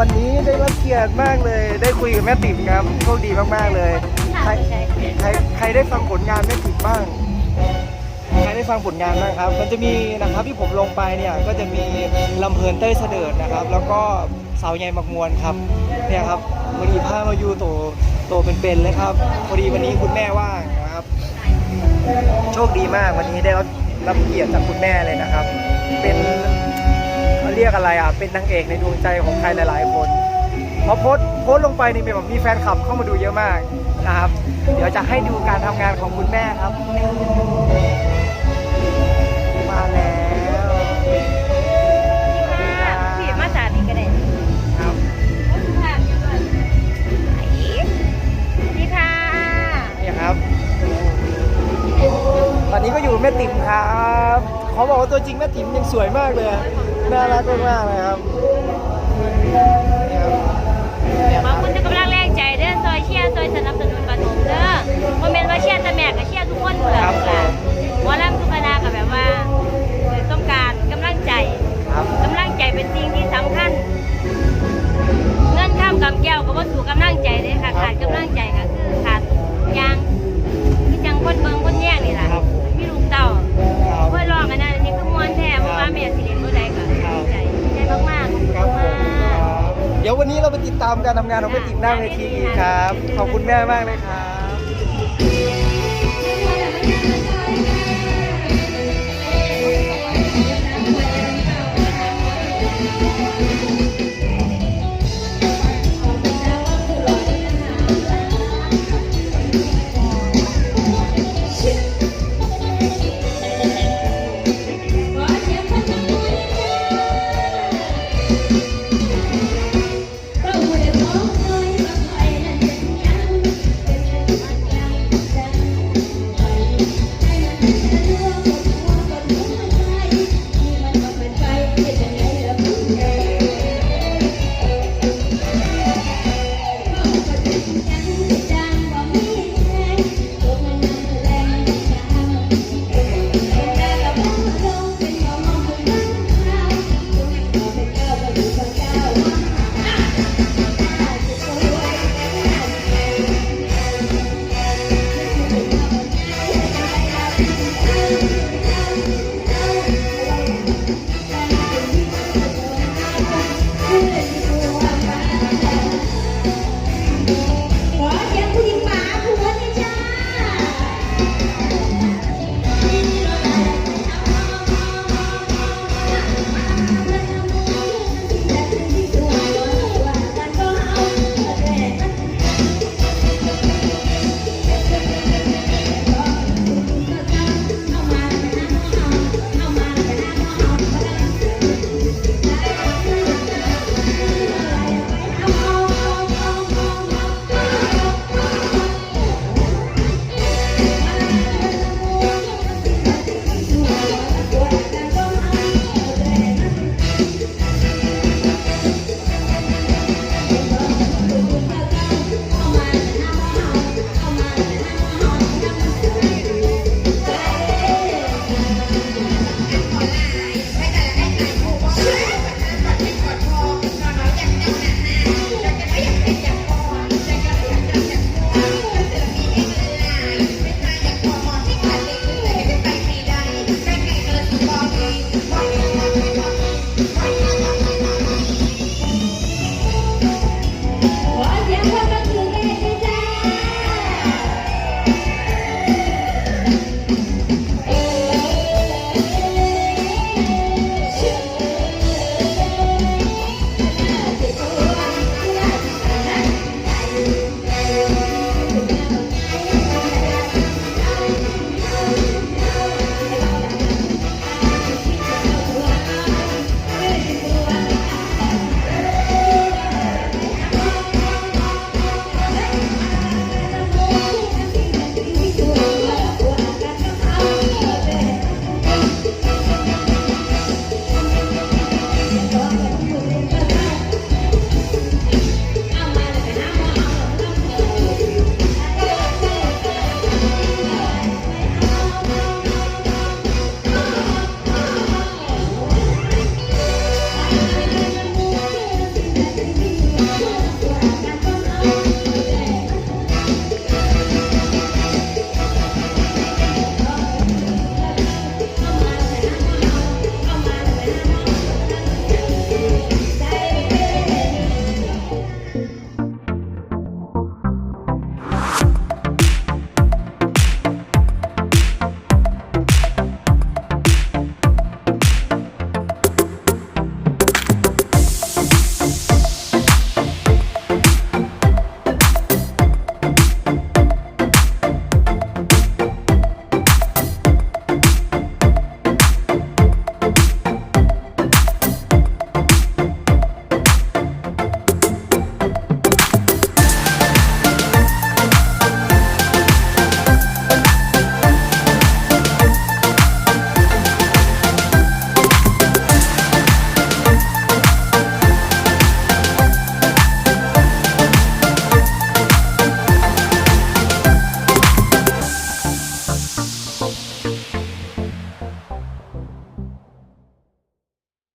กียรติมากเลย ได้คุยกับแม่ติ๋มครับโชคดีมากๆเลย ใครใครใครได้ฟังผลงานแม่ติ๋มบ้าง ใครได้ฟังผลงานบ้างครับ มันจะมีนะครับที่ผมลงไปเนี่ยก็จะมีลำเพลินเต้ยเสดิร์ดนะครับ แล้วก็สาวใหญ่มักมวลครับเนี่ยครับวันนี้พามาอยู่โตโตเป็นๆเลยครับพอดีวันนี้คุณแม่ว่างนะครับ โชคดีมากวันนี้ได้รับรับเกียรติจากคุณแม่เลยนะครับ เป็น เขาเรียกอะไรอะ เป็นนางเอกในดวงใจของใครหลายๆ คนพอโพสต์โพสต์ลงไปนี่เป็นแบบมีแฟนคลับเข้ามาดูเยอะมากนะครับ เดี๋ยวจะให้ดูการทำงานของคุณแม่ครับ มาแล้วพี่มาจากนี่ก็ได้ครับนี่ค่ะนี่ครับ ตอนนี้ก็อยู่แม่ติ๋มครับ เขาบอกว่าตัวจริงแม่ติ๋มยังสวยมากเลยอะ น่ารักมากๆเลยครับนี่ครับเนี่ยขคอรับบคุณทุกกำลังแรงใจเด้อซอยเชียร์ซอยสนับสนุนปฐมเด้อโมเมนต์ว่าเชียร์แต่แม่ก็เชียร์ทุกคนหมดแล้วค่ะหมอลำทุกคณะก็แบบว่าต้องการกำลังใจครับกำลังใจเป็นสิ่งที่สำคัญ เงินข้ามกับแก้วก็ว่าสู่กำลังใจเลยค่ะขาดกำลังใจก็คือ ดี๋ยววันนี้เราไปติดตามการทำงานของแม่ติ๋มหน้าเวทีอีกครับ ขอบคุณแม่มากเลยครับ